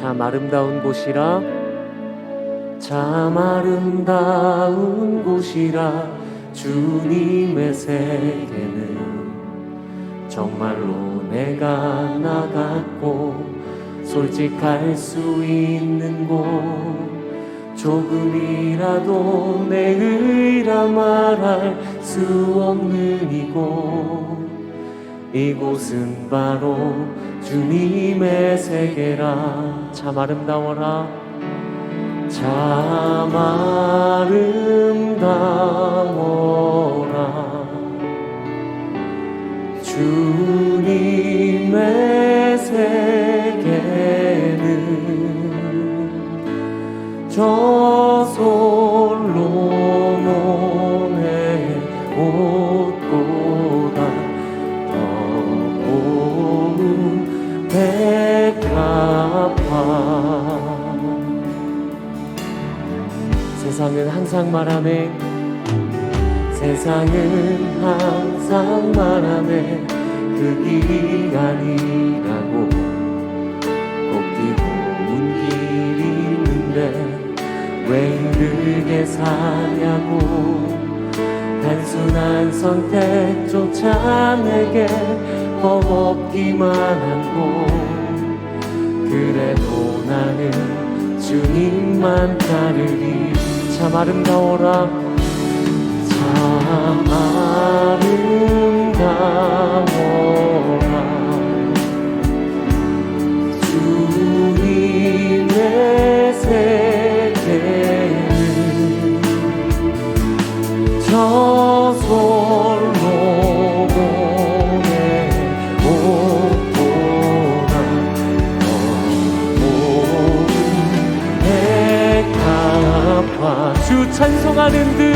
참 아름다운 곳이라 참 아름다운 곳이라 주님의 세계는 정말로 내가 나갔고 솔직할 수 있는 곳 조금이라도 내 의라 말할 수 없는 이곳. 이곳은 바로 주님의 세계라 참 아름다워라. 참 아름다워라. 주님의 세 세상은 항상 말하네. 세상은 항상 말하네. 그 길이 아니라고. 꼭 뛰고운 길이 있는데 왜 힘들게 사냐고. 단순한 선택조차 내게 버겁기만 한고. 그래도 나는 주님만 따르리 참 아름다워라. 참 아름다워라. 주님의 세계는 저솔 찬송하는 듯.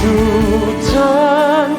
주찬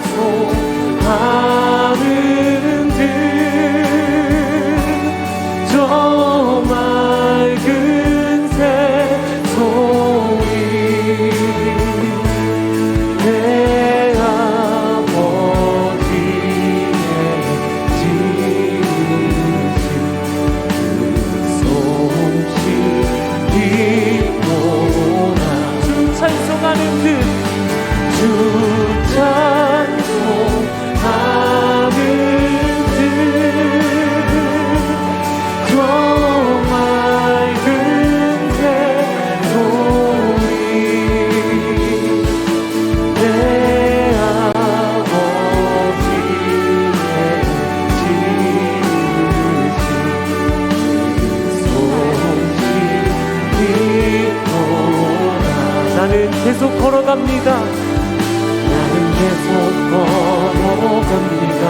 계속 걸어갑니다. 나는 계속 걸어갑니다.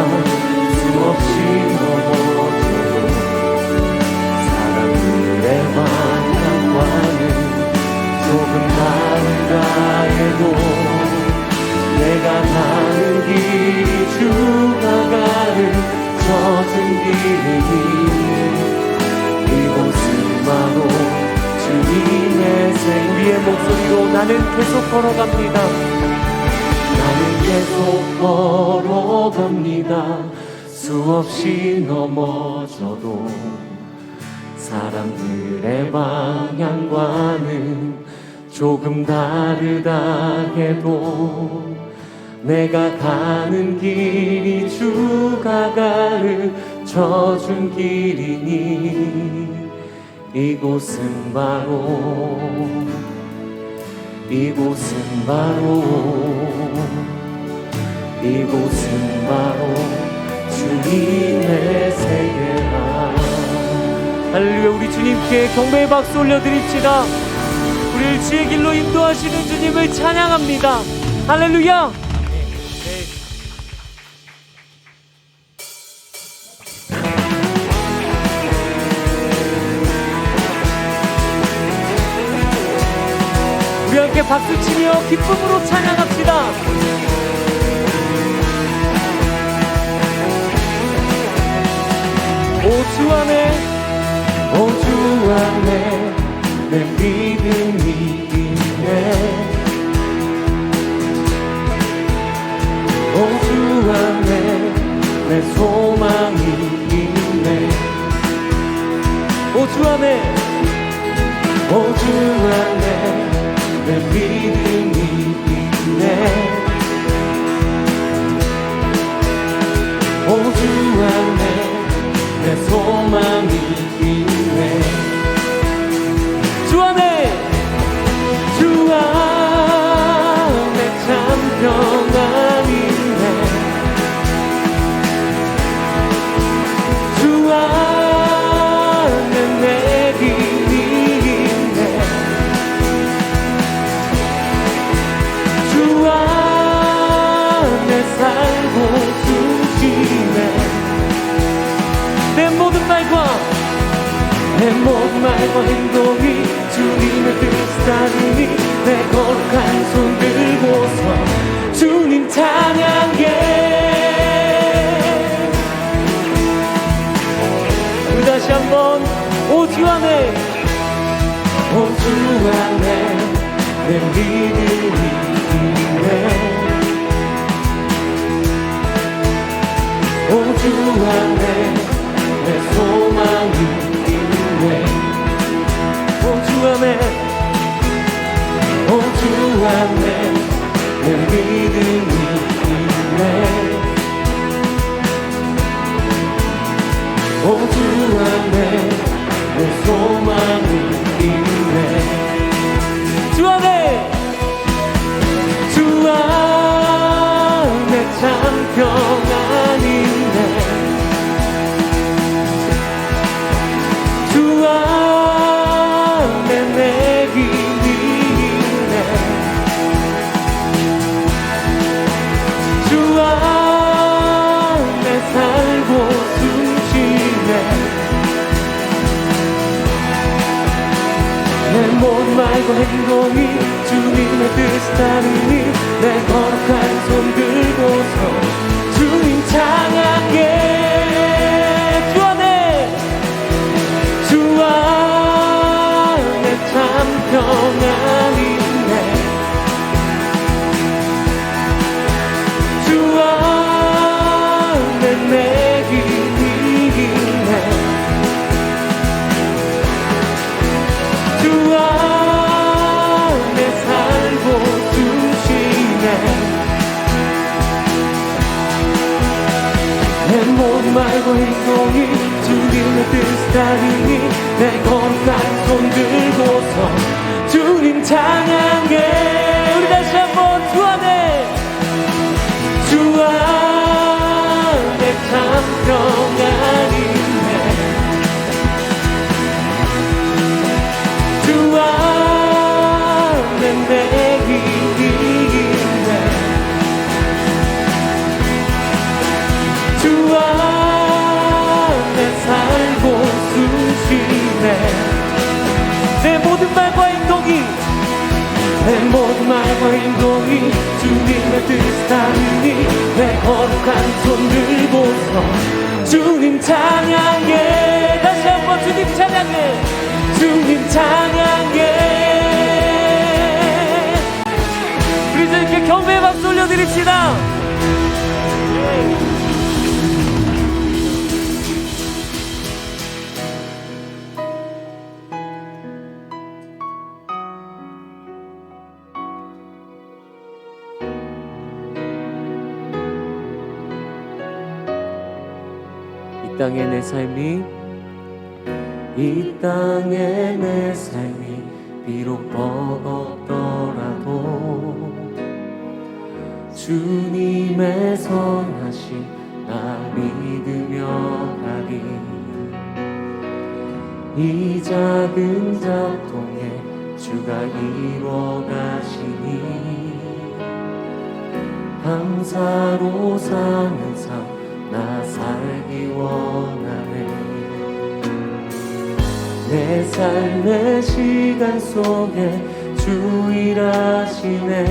수없이 넘어져도 사람들의 만남과는 조금 다르다 해도 내가 가는 길이 주가 가는 젖은 길이 주님의 생 위의 목소리로 나는 계속 걸어갑니다. 나는 계속 걸어갑니다. 수없이 넘어져도 사람들의 방향과는 조금 다르다 해도 내가 가는 길이 주가 가르쳐준 길이니 이곳은 바로 이곳은 바로 이곳은 바로 주님의 세계라. 할렐루야 우리 주님께 경배의 박수 올려드립시다. 우리를 지의 길로 인도하시는 주님을 찬양합니다. 할렐루야 박수치며 기쁨으로 찬양합시다. 오주 안에 오주 안에 내 믿음이 있네. 오주 안에 내 소망이 있네. 오주 주 안에 오주 안에 내믿 행동이 주님의 뜻 따르니 내 거룩한 손 들고서 주님 찬양해. 우리 다시 한번 오주 안에 오주 안에 내 믿음이 있네. 오주 안에 참 평안 내 모든 말과 행동이 주님의 따르니 내 거룩한 손 들고서 주님 찬양해 주 안에 주 안에 참 평안 말과 행동이 주님의 따르니 내 거룩한 손 들고서 주님 찬양해. 우리 다시 한번 주 안에. 주 안에 참 평안 따르니 내 거룩한 손 들고서 주님 찬양해. 다시 한번 주님 찬양해. 주님 찬양해. 우리 이렇게 경배의 박수 올려드립시다 땅에 내 삶이 이 땅에 내 삶이 비록 버겁더라도 주님의 선하심 나 믿으며 가리 이 작은 작동에 주가 이루어 가시니 감사로 사는 삶나 살기 원 내 삶의 시간 속에 주 일하시네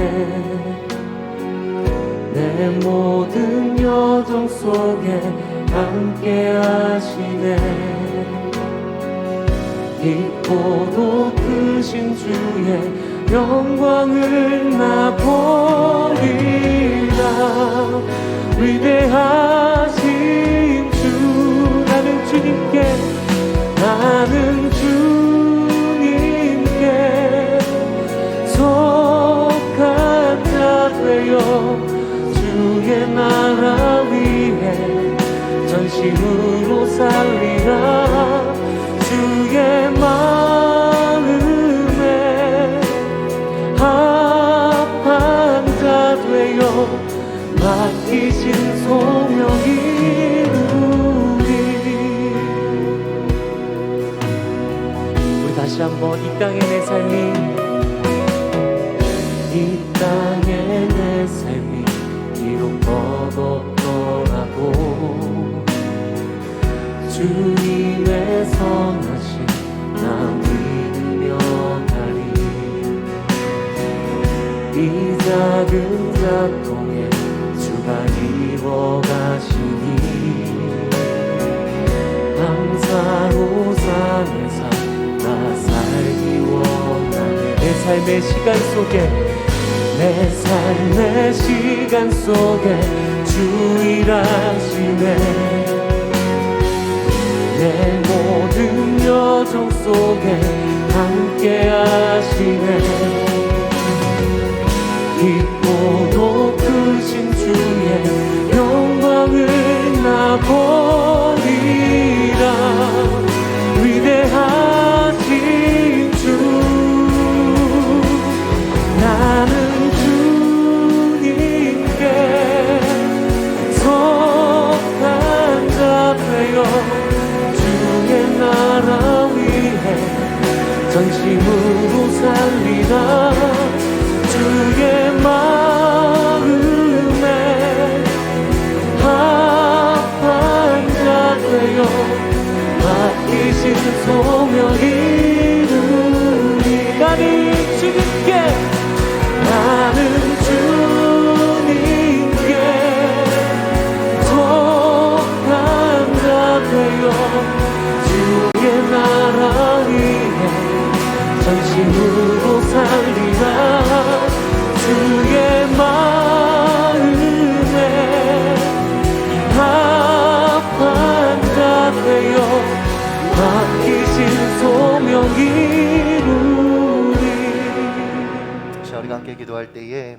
내 모든 여정 속에 함께 하시네. 깊고도 크신 주의 영광을 나 보리라. 위대하신 주 나는 주님께 나는 주님께 속한 자 되어 주의 나라 위에 전심으로 살리라. 버겁더라도 주님의 선하신 나 믿으며 가리. 이 작은 작동에 주가 이루어가시니 항상 우상에서 나 살기 원하네. 내 삶의 시간 속에 내 삶의 시간 속에 주 일하시네. 내 모든 여정 속에 함께 하시네. 깊고도 크신 주의 영광을 기도할 때에